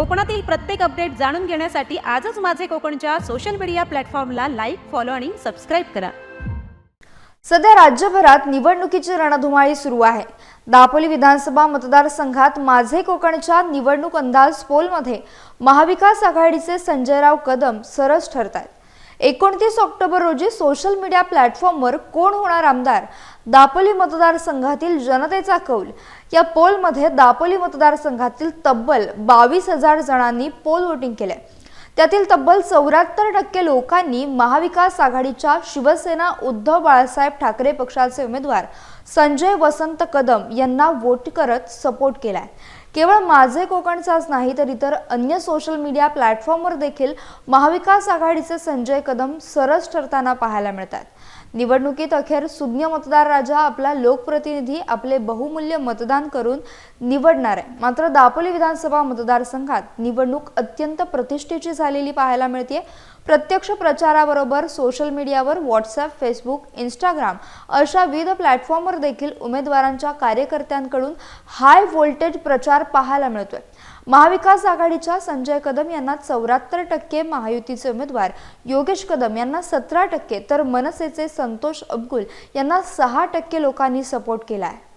कोकणातील प्रत्येक अपडेट जाणून घेण्यासाठी आजच माझे कोकणच्या सोशल मीडिया प्लॅटफॉर्मला लाईक फॉलो आणि सबस्क्राईब करा. सध्या राज्यभरात निवडणुकीची रणधुमाळी सुरू आहे. दापोली विधानसभा मतदारसंघात माझे कोकणच्या निवडणूक अंदाज पोलमध्ये महाविकास आघाडीचे संजयराव कदम सरस ठरत आहेत एकोणतीस ऑक्टोबर रोजी सोशल मीडिया प्लॅटफॉर्मवर कोण होणार आमदार? दापोली मतदारसंघातील जनतेचा कौल. या पोलमध्ये दापोली मतदारसंघातील तब्बल बावीस हजार जणांनी पोल वोटिंग केले त्यातील तब्बल चौऱ्याहत्तर टक्के लोकांनी महाविकास आघाडीच्या शिवसेना उद्धव बाळासाहेब ठाकरे पक्षाचे उमेदवार संजय वसंत कदम यांना वोट करत सपोर्ट केलाय. केवळ माझे कोकणचाच नाही तर इतर अन्य सोशल मीडिया प्लॅटफॉर्मवर देखील महाविकास आघाडीचे संजय कदम सरस ठरताना पाहायला मिळतात. निवडणुकीत अखेर सुज्ञ मतदार राजा आपला लोकप्रतिनिधी आपले बहुमूल्य मतदान करून निवडणार आहे. मात्र दापोली विधानसभा मतदारसंघात निवडणूक अत्यंत प्रतिष्ठेची झालेली पाहायला मिळते प्रत्यक्ष प्रचाराबरोबर सोशल मीडियावर व्हॉट्सअप फेसबुक इंस्टाग्राम अशा विविध प्लॅटफॉर्मवर देखील उमेदवारांच्या कार्यकर्त्यांकडून हाय व्होल्टेज प्रचार पाहायला मिळतोय. महाविकास आघाडीच्या संजय कदम यांना चौऱ्याहत्तर टक्के महायुतीचे उमेदवार योगेश कदम यांना सतरा टक्के तर मनसेचे संतोष अब्गुल यांना सहा टक्के लोकांनी सपोर्ट केला आहे